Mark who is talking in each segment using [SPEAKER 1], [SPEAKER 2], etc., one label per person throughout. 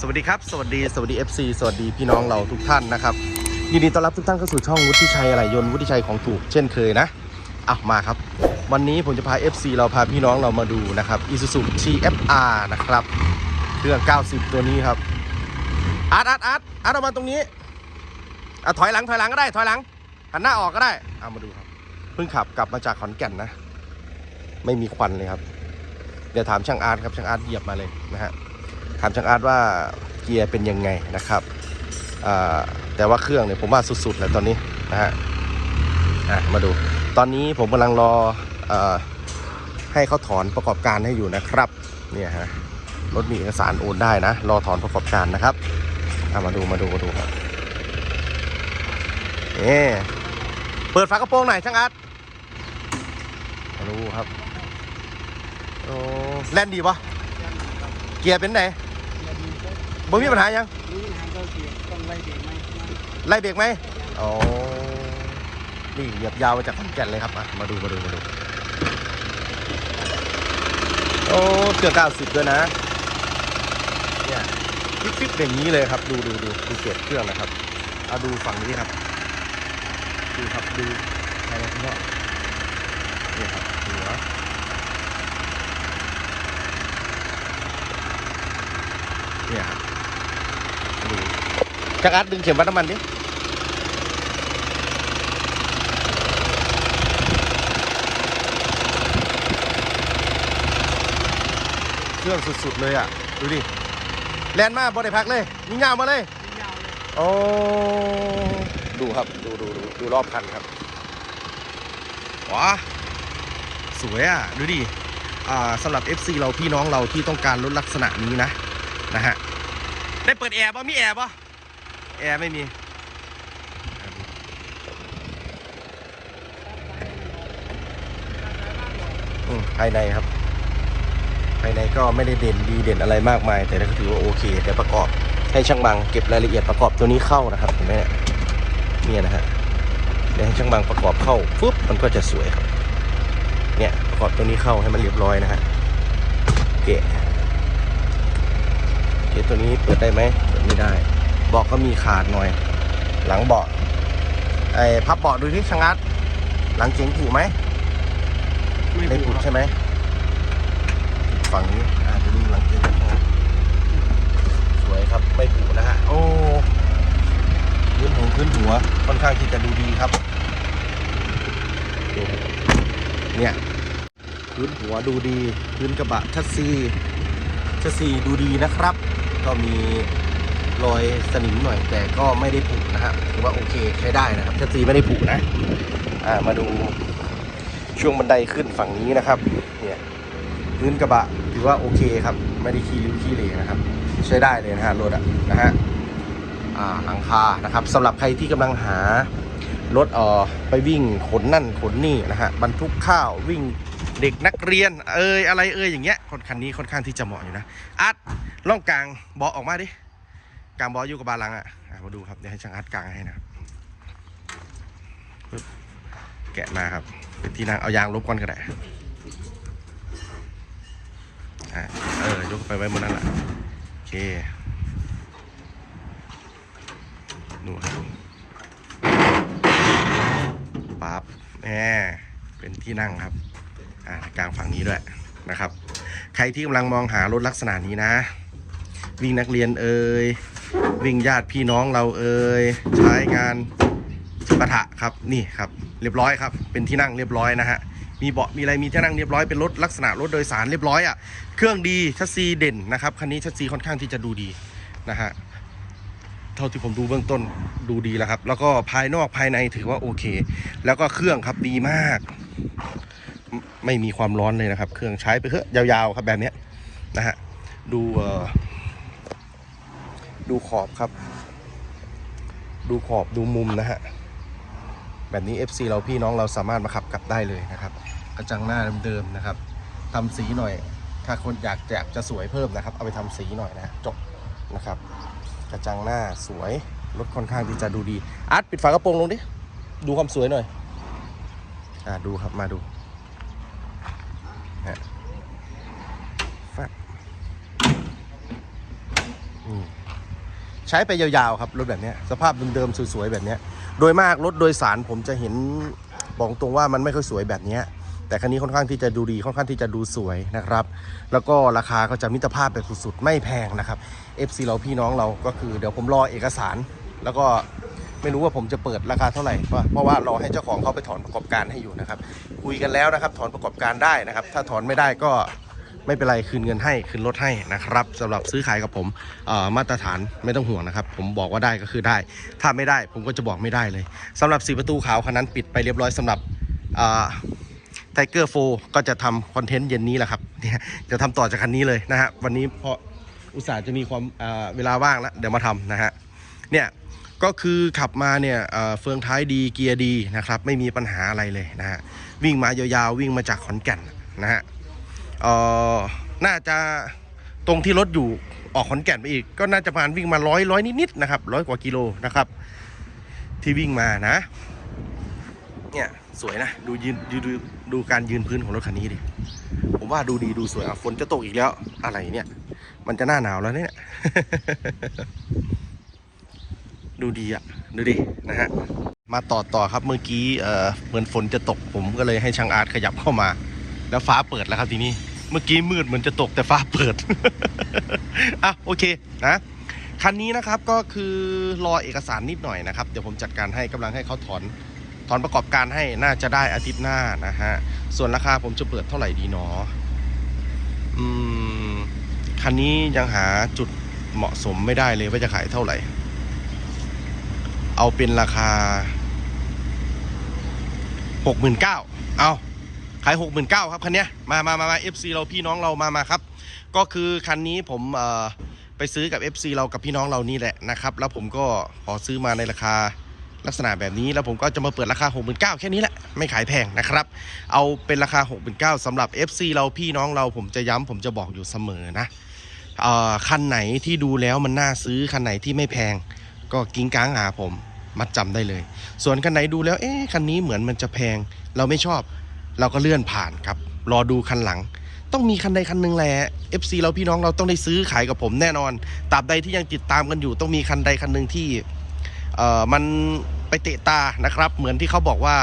[SPEAKER 1] สวัสดีครับ สวัสดีสวัสดี FC สวัสดีพี่น้องเราทุกท่านนะครับยินดีต้อนรับทุกท่านเข้าสู่ช่องวุฒิชัยอะไรยนต์วุฒิชัยของถูกเช่นเคยนะอะมาครับ วันนี้ผมจะพา FC เราพาพี่น้องเรามาดูนะครับ Isuzu TFR นะครับเครื่อง 90 ตัวนี้ครับอาร์ตอาร์ตอาร์ตอาร์ตออกมาตรงนี้อะถอยหลังถอยหลังก็ได้ถอยหลังหันหน้าออกก็ได้เอามาดูครับเพิ่งขับกลับมาจากขอนแก่นนะ ไม่มีควันเลยครับ เดี๋ยวถามช่างอาร์ตครับช่างอาร์ตเหยียบมาเลยนะฮะ ถามช่างอาร์ตว่าเกียร์เป็นยังไงนะครับแต่ว่าเครื่องเนี่ยผมว่าสุดๆแล้วตอนนี้นะฮะมาดู ตอนนี้ผมกำลังรออให้เขาถอนประกอบการให้อยู่นะครับเนี่ยฮะรถมีเอกสารโอนได้นะ รอถอนประกอบการนะครับอะมาดูมาดูมาดูครับนี่เปิดฝากระโปรงหน่อยช่างอาร์ตมาดูครับโอ้แล่นดีปะเกียร์เป็นไหน บ่มีปัญหายัง
[SPEAKER 2] นี่หางก็เสียต้องไล่เบรกไหม
[SPEAKER 1] ไล่เบรกไหมอ๋อ นี่เหยียบยาวมาจากขอนแก่นเลยครับอะมาดูมาดูมาดู โอ้เกือบเก้าสิบด้วยนะ เนี่ยฟิปฟิปอย่างนี้เลยครับ ดูดูดูดูเกจเครื่องนะครับเอาดูฝั่งนี้ครับ ดูครับดูภายในข้างนอกนี่ครับหัวเนี่ยครับดู จักรอาร์ตดึงเข็มวัดน้ำมันดิเครื่องสุดๆเลยอะ ดูดิ แลนมากบอได้พักเลยยิงยาวมาเลย
[SPEAKER 2] ยาวเลย
[SPEAKER 1] โอ้ ดูครับ ดูดูดูดูรอบคันครับว้าสวยอะ ดูดิ อ่าสำหรับ FC เราพี่น้องเราที่ต้องการรถลักษณะนี้นะ นะฮะ ได้เปิดแอร์ป่ะมีแอร์ป่ะแอร์ไม่มีภายในครับ ภายในก็ไม่ได้เด่นดีเด่นอะไรมากมาย แต่ก็ถือว่าโอเคเดี๋ยวประกอบให้ช่างบังเก็บรายละเอียดประกอบตัวนี้เข้านะครับเห็นไหมเนี่ยเนี่ยนะฮะเดี๋ยวให้ช่างบังประกอบเข้าปุ๊บมันก็จะสวยครับ เนี่ยประกอบตัวนี้เข้าให้มันเรียบร้อยนะฮะเกะเกะตัวนี้เปิดได้ไหมเปิดไม่ได้ เบาะก็มีขาดหน่อย หลังเบาะไอ้พับเบาะดูที่ชะงัด หลังเจ๋งผูไหมไม่ผุดใช่ไหมฝั่งนี้อ่าจะดูหลังเกมนะครับสวยครับไม่ผุนะฮะโอ้พื้นหัวพื้นหัวค่อนข้างที่จะดูดีครับดูเนี่ยพื้นหัวดูดี พื้นกระบะชัดซีชัดซีดูดีนะครับ ก็มีรอยสนิมหน่อยแต่ก็ไม่ได้ผุนะฮะถือว่าโอเคใช้ได้นะครับชัดซีไม่ได้ผุนะอ่ามาดูช่วงบันไดขึ้นฝั่งนี้นะครับเนี่ยพื้นกระบะถือว่าโอเคครับ ไม่ได้ขี้ริ้วขี้เหร่นะครับ ใช้ได้เลยนะฮะรถอะนะฮะอ่าหลังคานะครับสำหรับใครที่กำลังหารถเอ่อไปวิ่งขนนั่นขนนี่นะฮะบรรทุกข้าววิ่งเด็กนักเรียน เอยอะไรเอยอย่างเงี้ยคนคันนี้ค่อนข้างที่จะเหมาะอยู่นะอาร์ต ล่องกลางเบาออกมาดิกลางเบาอยู่กับบาลังอะอะมาดูครับเดี๋ยวให้ช่างอาร์ตกลางให้นะครับปึ๊บแกะมาครับเป็นที่นั่งเอายางลบก่อนก็ได้อะเออยกไปไว้บนนั้นแหละโอเคดูครับปั๊บแหมเป็นที่นั่งครับอ่ากลางฝั่งนี้ด้วยนะครับ ใครที่กำลังมองหารถลักษณะนี้นะ วิ่งนักเรียนเอ่ยวิ่งญาติพี่น้องเราเอ่ยใช้งานปะทะครับนี่ครับ เรียบร้อยครับ เป็นที่นั่งเรียบร้อยนะฮะมีเบาะมีอะไรมีที่นั่งเรียบร้อยเป็นรถลักษณะรถโดยสารเรียบร้อยอะเครื่องดีชัสซีเด่นนะครับคันนี้ชัสซีค่อนข้างที่จะดูดีนะฮะเท่าที่ผมดูเบื้องต้นดูดีแล้วครับ แล้วก็ภายนอกภายในถือว่าโอเค แล้วก็เครื่องครับดีมาก ไม่มีความร้อนเลยนะครับ เครื่องใช้ไปเถอะยาวๆครับแบบนี้นะฮะดูเอ่อ ดูขอบครับ ดูขอบดูมุมนะฮะ แบบนี้ FC เราพี่น้องเราสามารถมาขับกลับได้เลยนะครับ กระจังหน้าเดิมๆนะครับทำสีหน่อย ถ้าคนอยากอยากจะสวยเพิ่มนะครับ เอาไปทำสีหน่อยนะจบนะครับ กระจังหน้าสวยรถค่อนข้างที่จะดูดีอาร์ตปิดฝากระโปรงลงดิดูความสวยหน่อย อ่าดูครับมาดูฮะแฟบอืม ใช้ไปยาวๆครับรถแบบนี้สภาพเดิมๆสวยๆแบบนี้โดยมากรถโดยสารผมจะเห็นบอกตรงว่ามันไม่ค่อยสวยแบบนี้แต่คันนี้ค่อนข้างที่จะดูดีค่อนข้างที่จะดูสวยนะครับ แล้วก็ราคาก็จะมิตรภาพแบบสุดๆไม่แพงนะครับ FC เราพี่น้องเราก็คือเดี๋ยวผมรอเอกสาร แล้วก็ไม่รู้ว่าผมจะเปิดราคาเท่าไหร่เพราะว่ารอให้เจ้าของเขาไปถอนประกอบการให้อยู่นะครับ คุยกันแล้วนะครับ ถอนประกอบการได้นะครับ ถ้าถอนไม่ได้ก็ ไม่เป็นไรคืนเงินให้คืนรถให้นะครับสำหรับซื้อขายกับผมมาตรฐานไม่ต้องห่วงนะครับ ผมบอกว่าได้ก็คือได้ ถ้าไม่ได้ผมก็จะบอกไม่ได้เลยสำหรับสีประตูขาวคันนั้นปิดไปเรียบร้อยสำหรับไทเกอร์โฟก็จะทำคอนเทนต์เย็นนี้แหละครับเนี่ยจะทำต่อจากคันนี้เลยนะฮะวันนี้เพราะอุตส่าห์จะมีความเเวลาว่างแล้วเดี๋ยวมาทำนะฮะเนี่ยก็คือขับมาเนี่ยเอ่อเฟืองท้ายดีเกียร์ดีนะครับไม่มีปัญหาอะไรเลยนะฮะวิ่งมายาวๆวิ่งมาจากขอนแก่นนะฮะ เอ่อน่าจะตรงที่รถอยู่ออกขอนแก่นไปอีก ก็น่าจะประมาณวิ่งมาร้อยร้อยนิดๆนะครับร้อยกว่ากิโลนะครับ ที่วิ่งมานะ เนี่ยสวยนะดูยืนดูดูดูการยืนพื้นของรถคันนี้ดิผมว่าดูดีดูสวยอะฝนจะตกอีกแล้วอะไรเนี่ย มันจะหน้าหนาวแล้วเนี่ย ดูดีอะดูดินะฮะมาต่อต่อครับเมื่อกี้เออเหมือนฝนจะตกผมก็เลยให้ช่างอาร์ตขยับเข้ามา แล้วฟ้าเปิดแล้วครับทีนี้ เมื่อกี้มืดเหมือนจะตกแต่ฟ้าเปิด อะโอเคนะคันนี้นะครับก็คือรอเอกสารนิดหน่อยนะครับ เดี๋ยวผมจัดการให้กำลังให้เขาถอนถอนประกอบการให้น่าจะได้อาทิตย์หน้านะฮะ ส่วนราคาผมจะเปิดเท่าไหร่ดีหนออืมคันนี้ยังหาจุดเหมาะสมไม่ได้เลยว่าจะขายเท่าไหร่ เอาเป็นราคาหกหมื่นเก้าเอา ขายหกหมื่นเก้าครับคันนี้มามามามา FC เราพี่น้องเรามามาครับ ก็คือคันนี้ผมเอ่อไปซื้อกับ FC เรากับพี่น้องเรานี่แหละนะครับ แล้วผมก็ขอซื้อมาในราคาลักษณะแบบนี้แล้วผมก็จะมาเปิดราคา 69,000แค่นี้แหละ ไม่ขายแพงนะครับ เอาเป็นราคา 69,000สำหรับ FC เราพี่น้องเราผมจะย้ำผมจะบอกอยู่เสมอนะเอ่อคันไหนที่ดูแล้วมันน่าซื้อคันไหนที่ไม่แพง ก็กิ้งก้างหาผมมัดจำได้เลย ส่วนคันไหนดูแล้วเอ๊ะคันนี้เหมือนมันจะแพง เราไม่ชอบ เราก็เลื่อนผ่านครับ รอดูคันหลัง ต้องมีคันใดคันหนึ่งแหละ FC เราพี่น้องเราต้องได้ซื้อขายกับผมแน่นอนตราบใดที่ยังติดตามกันอยู่ ต้องมีคันใดคันหนึ่งที่เอ่อมันไปเตะตานะครับ เหมือนที่เขาบอกว่า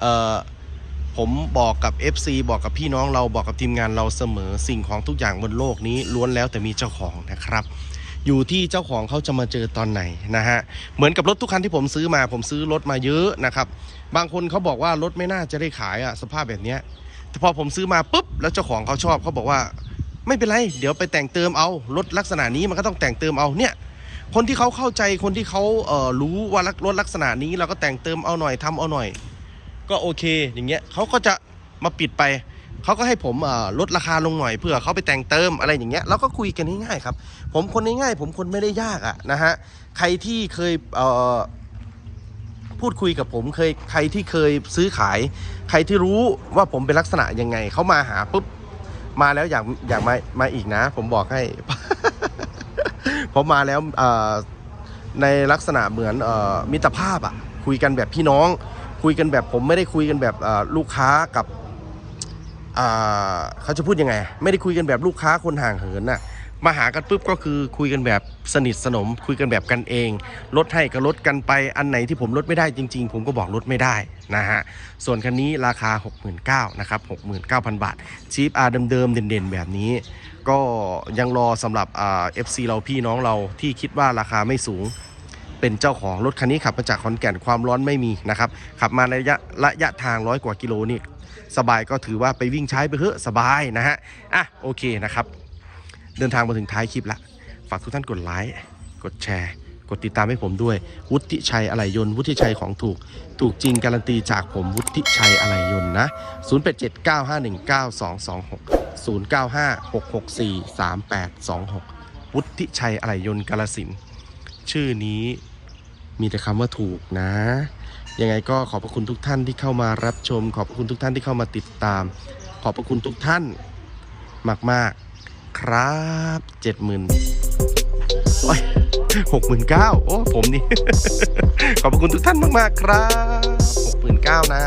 [SPEAKER 1] เอ่อผมบอกกับ FC บอกกับพี่น้องเราบอกกับทีมงานเราเสมอสิ่งของทุกอย่างบนโลกนี้ล้วนแล้วแต่มีเจ้าของนะครับ อยู่ที่เจ้าของเขาจะมาเจอตอนไหนนะฮะเหมือนกับรถทุกคันที่ผมซื้อมา ผมซื้อรถมาเยอะนะครับ บางคนเขาบอกว่ารถไม่น่าจะได้ขายอะสภาพแบบเนี้ยแต่พอผมซื้อมาปุ๊บแล้วเจ้าของเขาชอบเขาบอกว่า ไม่เป็นไร เดี๋ยวไปแต่งเติมเอารถลักษณะนี้มันก็ต้องแต่งเติมเอาเนี่ยคนที่เขาเข้าใจคนที่เขาเอ่อรู้ว่ารถลักษณะนี้เราก็แต่งเติมเอาหน่อยทำเอาหน่อย ก็โอเคอย่างเงี้ยเขาก็จะมาปิดไป เขาก็ให้ผมลดราคาลงหน่อยเพื่อเขาไปแต่งเติมอะไรอย่างเงี้ยแล้วก็คุยกันง่ายๆครับ ผมคนง่ายๆผมคนไม่ได้ยากอะนะฮะใครที่เคยเพูดคุยกับผมเคยใครที่เคยซื้อขาย ใครที่รู้ว่าผมเป็นลักษณะยังไงเขามาหาปุ๊บมาแล้วอยากอยากมามาอีกนะ ผมบอกให้ผมมาแล้วในลักษณะเหมือนอมิตรภาพอะคุยกันแบบพี่น้อง คุยกันแบบผมไม่ได้คุยกันแบบลูกค้ากับ เขาจะพูดยังไง ไม่ได้คุยกันแบบลูกค้าคนห่างเหินน่ะมาหากันปุ๊บก็คือคุยกันแบบสนิทสนม คุยกันแบบกันเองลดให้ก็ลดกันไปอันไหนที่ผมลดไม่ได้จริง ๆ ผมก็บอกลดไม่ได้นะฮะส่วนคันนี้ราคา 69,000นะครับ69,000 บาทชีฟอาร์เดิมๆเด่นๆ แบบนี้ ก็ยังรอสำหรับเอ่า FC เราพี่น้องเราที่คิดว่าราคาไม่สูงเป็นเจ้าของรถคันนี้ขับมาจากขอนแก่นความร้อนไม่มีนะครับขับมาระยะระยะทางร้อยกว่ากิโลนี่ สบายก็ถือว่าไปวิ่งใช้ไปเถอะสบายนะฮะอะโอเคนะครับ เดินทางมาถึงท้ายคลิปละฝากทุกท่านกดไลค์กดแชร์กดติดตามให้ผมด้วย วุฒิชัยอะไหล่ยนต์วุฒิชัยของถูก ถูกจริงการันตีจากผมวุฒิชัยอะไหล่ยนต์นะ 0879519226วุฒิชัยอะไหล่ยนต์กาลสิน ชื่อนี้มีแต่คำว่าถูกนะ ยังไงก็ขอบพระคุณทุกท่านที่เข้ามารับชม ขอบพระคุณทุกท่านที่เข้ามาติดตาม ขอบพระคุณทุกท่านมาก ๆ ครับเจ็ดหมื่นโอ้ยหกหมื่นเก้าโอ้ผมนี่ ขอบพระคุณทุกท่านมาก ๆ ครับหกหมื่นเก้านะ